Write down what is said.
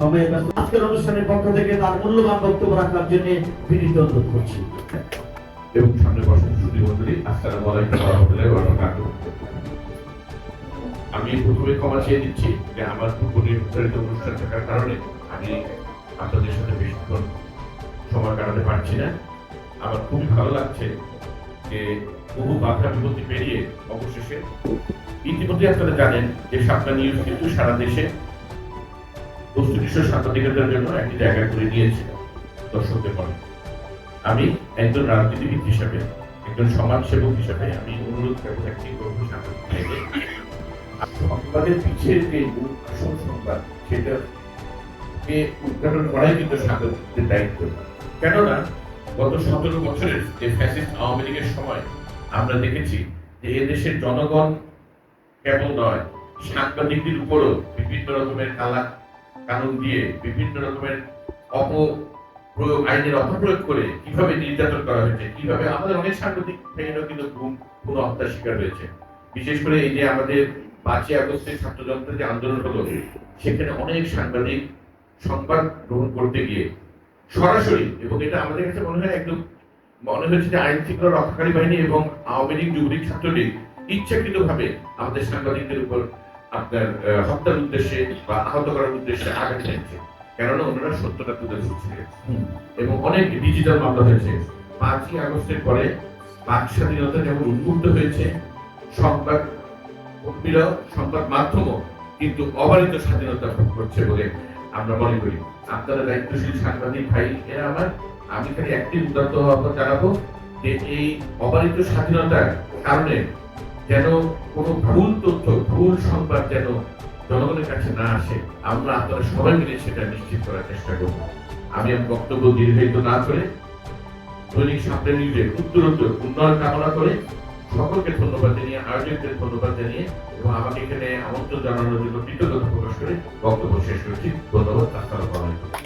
ব্যস্ত আজকের অনুষ্ঠানের পক্ষ থেকে তার মূল্যবান বক্তব্য রাখার জন্য বিনীত অনুরোধ করছি। এবং সামনে বসেন সুদী মন্ডলী, আসসালামু আলাইকুম আমি প্রথমে ক্ষমা চেয়ে দিচ্ছি যে আমার পূর্ব নির্ধারিত অনুষ্ঠান থাকার কারণে আমি আপনাদের সাথে বেশিক্ষণ সময় কাটাতে পারছি না। আমার খুবই ভালো লাগছে যে বহু বাধা বিপত্তি পেরিয়ে অবশেষে ইতিমধ্যে আপনারা জানেন যে সাতটা নিউজ কিন্তু সারা দেশে সাংবাদিকতার জন্য একটি জায়গা করে দর্শকদের মনে। আমি একজন রাজনীতিবিদ হিসাবে, একজন সমাজসেবক হিসাবে আমি অনুরোধ করব একটি সংবাদের পিছের যে আসল সংবাদ সেটা কে উদ্ঘাটন করাই কিন্তু সাংবাদিকদের দায়িত্ব। কেননা, গত সতেরো বছরের যে ফ্যাসিস্ট আওয়ামী লীগের সময় আমরা দেখেছি যে এদেশের জনগণ কেবল নয়, সাংবাদিকদের উপরও বিভিন্ন রকমের কালা কানুন দিয়ে বিভিন্ন রকমের অপপ্রয়োগ, আইনের অপপ্রয়োগ করে কীভাবে নির্যাতন করা হয়েছে, কীভাবে আমাদের অনেক সাংবাদিক কিন্তু গুম কোন হত্যার শিকার হয়েছে। বিশেষ করে এই যে আমাদের পাঁচই আগস্টের ছাত্র জনতার যে আন্দোলন হলো, সেখানে অনেক সাংবাদিক সংবাদ গ্রহণ করতে গিয়ে সরাসরি, এবং এটা আমাদের কাছে মনে হয় একদম মনে হয়েছে যে আইন শৃঙ্খলা রক্ষাকারী বাহিনী এবং আওয়ামী লীগ যুবলীগ ছাত্রলীগ ইচ্ছাকৃত ভাবে আমাদের সাংবাদিকদের উপর আপনার হত্যার উদ্দেশ্যে বা আহত করার উদ্দেশ্যে আঘাত এনেছে কেননা ওনারা সত্যটা তুলে ধরছিলেন এবং অনেক ডিজিটাল মামলা হয়েছে। পাঁচই আগস্টের পরে বাক স্বাধীনতা যেমন উন্মুক্ত হয়েছে সংবাদ কর্মীরা সংবাদ মাধ্যমও কিন্তু অবারিত স্বাধীনতা ভোগ করছে বলে আমরা মনে করি। আপনারা দায়িত্বশীল সাংবাদিক ভাই এরা আমার। আমি খালি একটি আহ্বান জানাব যে এই অবারিত স্বাধীনতার কারণে যেন কোনো ভুল তথ্য, ভুল সংবাদ যেন জনগণের কাছে না আসে, আমরা আপনারা সবাই মিলে সেটা নিশ্চিত করার চেষ্টা করব। আমি আমার বক্তব্য দীর্ঘায়িত না করে দৈনিক সামনে নিউজের উত্তরোত্তর উন্নয়ন কামনা করে সকলকে ধন্যবাদ জানিয়ে, আয়োজকদের ধন্যবাদ জানিয়ে এবং আমাকে এখানে আমন্ত্রণ জানানোর জন্য কৃতজ্ঞতা প্রকাশ করে বক্তব্য শেষ করছি। ধন্যবাদ। আসসালামু আলাইকুম।